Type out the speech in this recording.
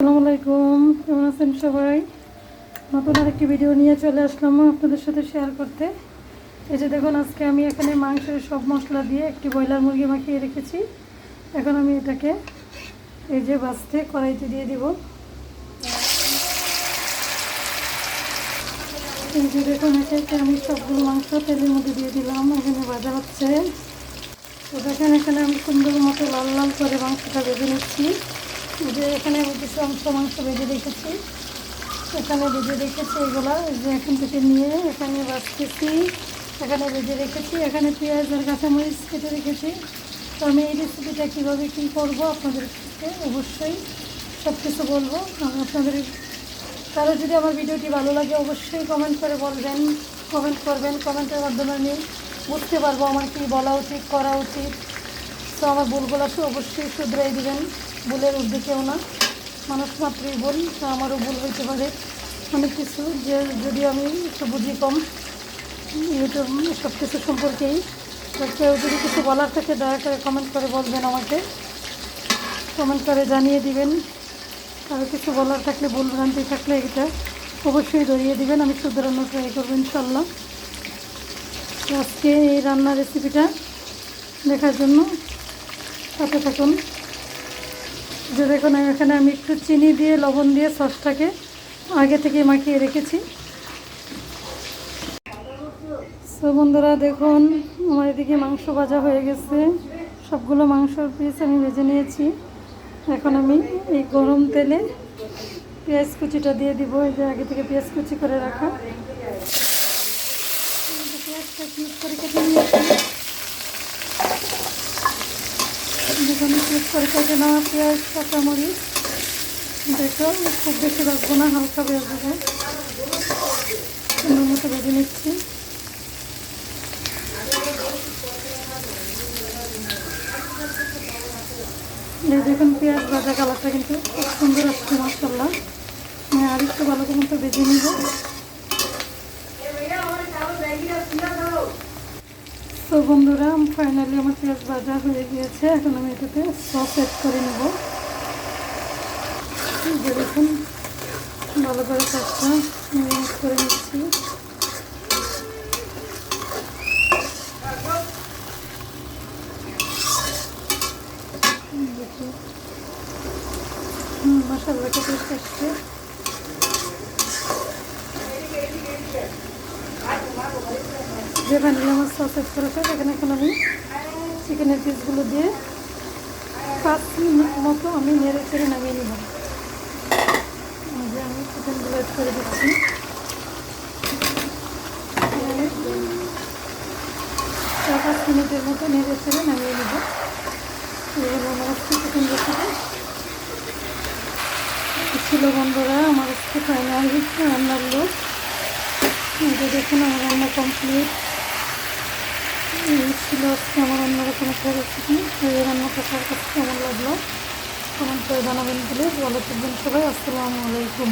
আসসালামু আলাইকুম, কেমন আছেন সবাই? নতুন আরেকটি ভিডিও নিয়ে চলে আসলাম আপনাদের সাথে শেয়ার করতে। এই যে দেখুন, আজকে আমি এখানে মাংসের সব মশলা দিয়ে একটি ব্রয়লার মুরগি মাখিয়ে রেখেছি। এখন আমি এটাকে এই যে বাছতে কড়াইতে দিয়ে দিব। এই যে দেখুন একে আমি সবগুলো মাংস তেলের মধ্যে দিয়ে দিলাম। এখানে ভাজা হচ্ছে। তো দেখেন, এখানে আমি সুন্দর মতো লাল লাল করে মাংসটা ভেজে নিচ্ছি। যে এখানে আমি কিছু অংশ মাংস ভেজে রেখেছি। এখানে ভেজে রেখেছি এগুলো। যে এখান থেকে নিয়ে এখানে বাছতেছি এখানে ভেজে রেখেছি। এখানে পেঁয়াজ আর কাঁচামরিচ কেটে রেখেছি। তো আমি এই রেসিপিটা কীভাবে কী করব আপনাদেরকে অবশ্যই সব কিছু বলব। আমি আপনাদের কারও যদি আমার ভিডিওটি ভালো লাগে অবশ্যই কমেন্ট করে বলবেন কমেন্ট করবেন। কমেন্টের মাধ্যমে আমি বুঝতে পারব আমার কী বলা উচিত, করা উচিত। তো আমার ভুলগুলো অবশ্যই শুধরাই দিবেন। ভুলের ঊর্ধ্বে কেউ না। মানুষ মাত্রই ভুল আমারও ভুল হইতে পারে। অনেক কিছু যে যদি আমি একটু বুঝি কম ইউটিউব সব কিছু সম্পর্কেই। কেউ যদি কিছু বলার থাকে, দয়া করে কমেন্ট করে বলবেন আমাকে। কমেন্ট করে জানিয়ে দিবেন। কারও কিছু বলার থাকলে, ভুল ভ্রান্তি থাকলে এটা অবশ্যই ধরিয়ে দিবেন। আমি শুধরানোর ট্রাই করব ইনশাল্লাহ আজকে এই রান্নার রেসিপিটা দেখার জন্য সাথে থাকুন যে দেখুন, এখানে আমি একটু চিনি দিয়ে, লবণ দিয়ে সসটাকে আগে থেকে মাখিয়ে রেখেছি। তো বন্ধুরা, দেখুন, আমার এদিকে মাংস ভাজা হয়ে গেছে। সবগুলো মাংসর পিস আমি ভেজে নিয়েছি। এখন আমি এই গরম তেলে পেঁয়াজ কুচিটা দিয়ে দিব। এই যে আগে থেকে পেঁয়াজ কুচি করে রাখা। পেঁয়াজটা কিউব করে কেটে নিয়েছি। দেখুন কিউব করে কেটে নেওয়া পেঁয়াজ, কাঁচামরিচ। দেখো, খুব বেশি রাখব না, হালকা ভেজে সুন্দর মতো ভেজে নিচ্ছি। দেখুন, পেঁয়াজ ভাজা কালারটা কিন্তু খুব সুন্দর আসছে আমি আর একটু ভালো করে মতো ভেজে নিব। তো বন্ধুরা ফাইনালি আমার পেঁয়াজ ভাজা হয়ে গিয়েছে। এখন আমি এটাতে সস অ্যাড করে নেব। দেখুন, ভালো করে সসটা মিক্স করে নিচ্ছি। দেখুন, হুম মশালা আসছে। যে ভ্যানিলা মাছ সস অ্যাড করেছে, সেখানে এখন আমি চিকেনের পিসগুলো দিয়ে পাঁচ মিনিট মতো আমি নেড়ে চেড়ে নামিয়ে নিব। যে আমি চিকেনগুলো অ্যাড করে দিচ্ছি। চার পাঁচ মিনিটের মতো নেড়ে চেড়ে নামিয়ে নিব। আমার চিকেন ছিল বন্ধুরা, আমার আজকে ফাইনাল হচ্ছে রান্নার লোক দেখুন, আমার রান্না কমপ্লিট ছিল আজকে আমার অন্যরকম একটা রেসিপি এই রান্নাটা কার কাছে কেমন লাগল? কমেন্ট করে জানাবেন বলে ভালো থাকবেন সবাই। আসসালামু আলাইকুম।